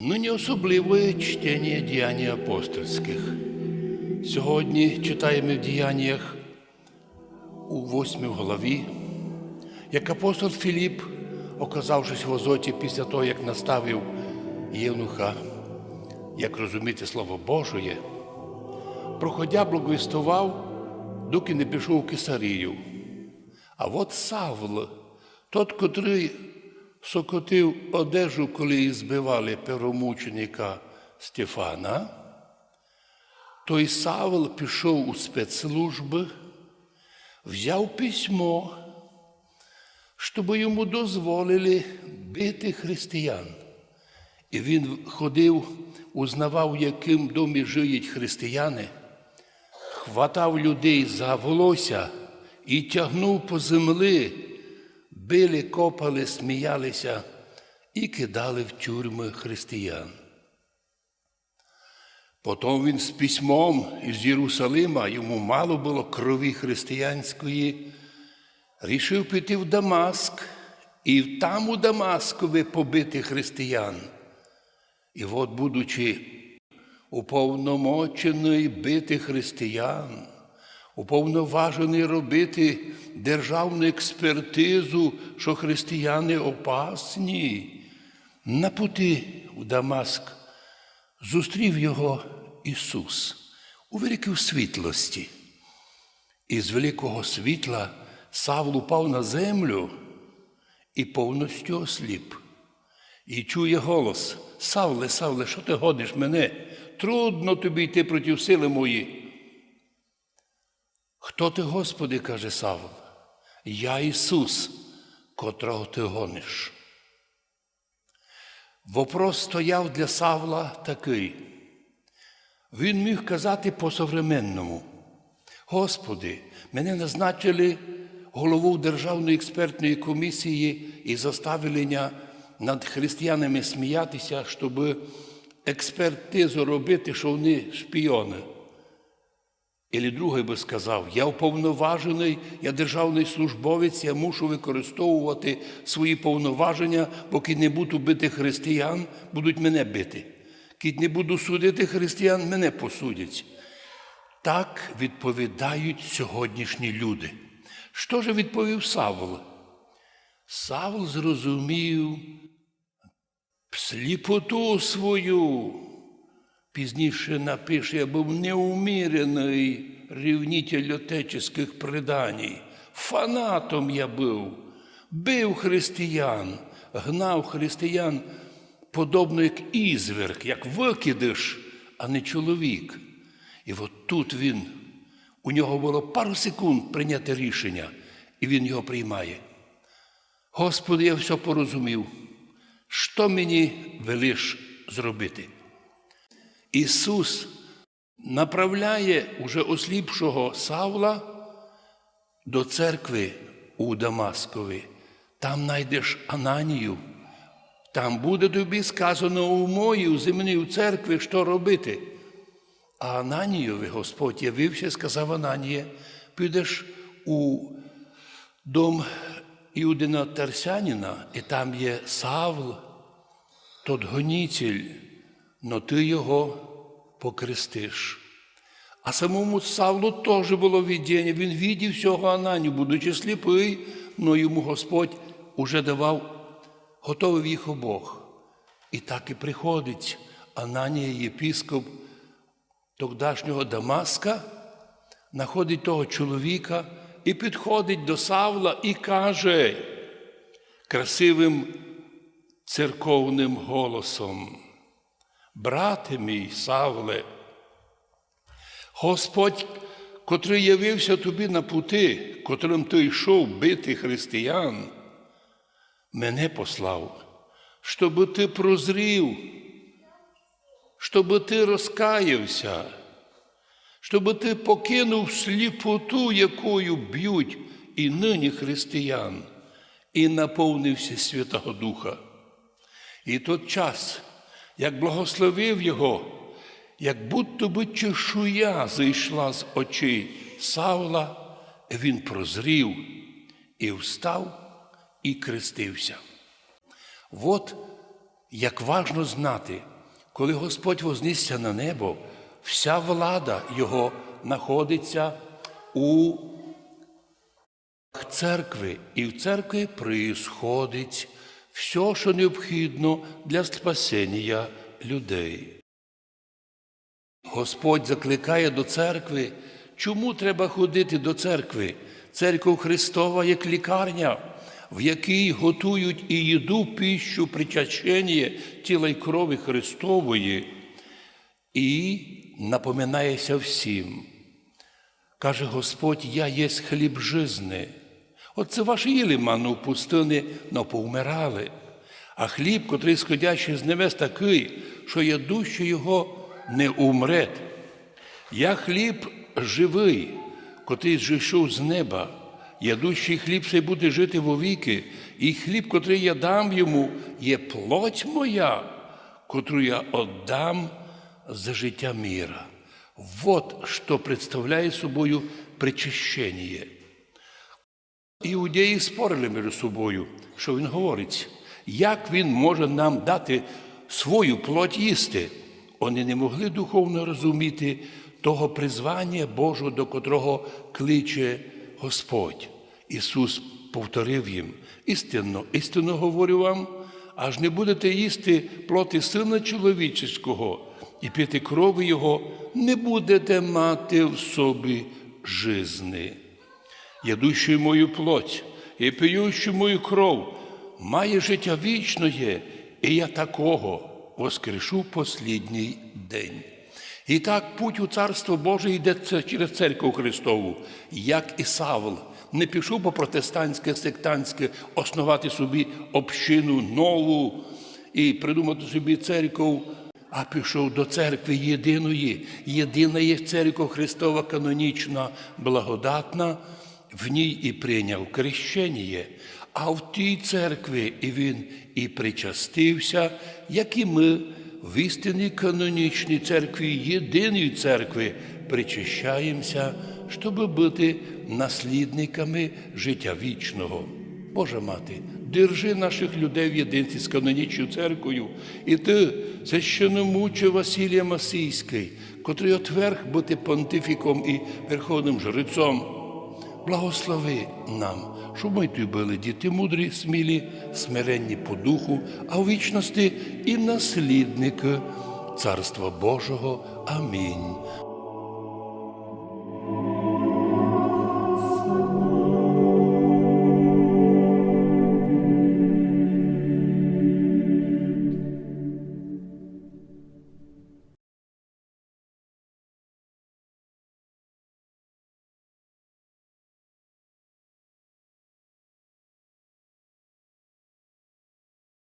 Нині особливе чтення діянь апостольських. Сьогодні читаємо в діяннях у восьмій главі, як апостол Філіп, оказавшись в Азоті після того, як наставив Євнуха, як розуміти Слово Божоє, проходя благовістував, доки не пішов у Кесарію. А от Савл, тот, котрий сокотив одежу, коли збивали первомученика Стефана, той Савл пішов у спецслужби, взяв письмо, щоб йому дозволили бити християн. І він ходив, узнавав, яким домі жиють християни, хватав людей за волосся і тягнув по землі, били, копали, сміялися і кидали в тюрми християн. Потім він з письмом із Єрусалима, йому мало було крові християнської, рішив піти в Дамаск і там у Дамаскові побити християн. І от, будучи уповномочений бити християн, уповноважений робити державну експертизу, що християни опасні, на пути в Дамаск зустрів його Ісус у великій світлості. І з великого світла Савл упав на землю і повністю осліп. І чує голос: Савле, Савле, що ти годиш мене? Трудно тобі йти проти сили мої. Хто ти, Господи, каже Савл? Я Ісус, котрого ти гониш. Вопрос стояв для Савла такий. Він міг казати по-современному. Господи, мене назначили голову Державної експертної комісії і заставили над християнами сміятися, щоб експертизу робити, що вони шпіони. Ілі другий би сказав, я уповноважений, я державний службовець, я мушу використовувати свої повноваження, поки не буду бити християн, будуть мене бити. Кіт не буду судити християн, мене посудять. Так відповідають сьогоднішні люди. Що ж відповів Савл? Савл зрозумів сліпоту свою. Пізніше напише, я був неумірений рівнитель отеческих преданій. Фанатом я був, бив християн, гнав християн, подобно як ізверг, як викидиш, а не чоловік. І от тут він, у нього було пару секунд прийняти рішення, і він його приймає. Господи, я все порозумів. Що мені велиш зробити? Ісус направляє уже осліпшого Савла до церкви у Дамаскові. Там знайдеш Ананію. Там буде тобі сказано у моїй у земній церкві, що робити. А Ананієві Господь явився, сказав Ананія, підеш у дом Іудина Тарсянина, і там є Савл, тот гонітель, но ти його покрестиш. А самому Савлу теж було видіння. Він відів всього Ананію, будучи сліпий, но йому Господь уже давав, готовив їх обох. І так і приходить Ананія, єпіскоп тогдашнього Дамаска, знаходить того чоловіка і підходить до Савла і каже красивим церковним голосом. Брате мій, Савле, Господь, котрий явився тобі на пути, котрим ти йшов бити християн, мене послав, щоб ти прозрів, щоб ти розкаявся, щоб ти покинув сліпоту, якою б'ють і нині християн, і наповнився Святого Духа. І тот час, як благословив його, як будто би чешуя зайшла з очей Савла, він прозрів і встав і крестився. От Як важно знати, коли Господь вознісся на небо, вся влада Його знаходиться у церкви, і в церкві проїсходить все, що необхідно для спасення людей. Господь закликає до церкви. Чому треба ходити до церкви? Церква Христова як лікарня, в якій готують і їду піщу причащення тіла й крові Христової, і напоминається всім. Каже Господь, я єсть хліб жизни. Оце ваші їли ману в пустині, но повмирали. А хліб, котрий сходящий з небес, такий, що ядущий його не умре. Я хліб живий, котрий зійшов з неба. Ядущий хліб цей буде жити вовіки, і хліб, котрий я дам йому, є плоть моя, котру я отдам за життя міра. Вот що представляє собою причащення. Іудеї спорили між собою, що він говорить, як він може нам дати свою плоть їсти. Вони не могли духовно розуміти того призвання Божого, до котрого кличе Господь. Ісус повторив їм: істинно, істинно говорю вам, аж не будете їсти плоти Сина чоловічого і пити крови Його, не будете мати в собі жизни. Ядущий мою плоть і пиющий мою кров, має життя вічне, і я такого воскрешу послідній день. І так путь у Царство Боже йде через церкву Христову, як і Савл. Не пішов по протестантське, сектантське основати собі общину нову і придумати собі церкву, а пішов до церкви єдиної. Єдина є церква Христова канонічна, благодатна, в ній і прийняв крещення, а в тій церкві і він і причастився, як і ми в істинній канонічній церкві, єдиної церкви, причащаємося, щоб бути наслідниками життя вічного. Божа мати, держи наших людей в єдинстві з канонічною церквою, і ти, священномуче Василія Масійський, котрий отверг бути понтифіком і верховним жрецом. Благослови нам, щоб ми тобі були діти мудрі, смілі, смиренні по духу, а у вічності і наслідник Царства Божого. Амінь.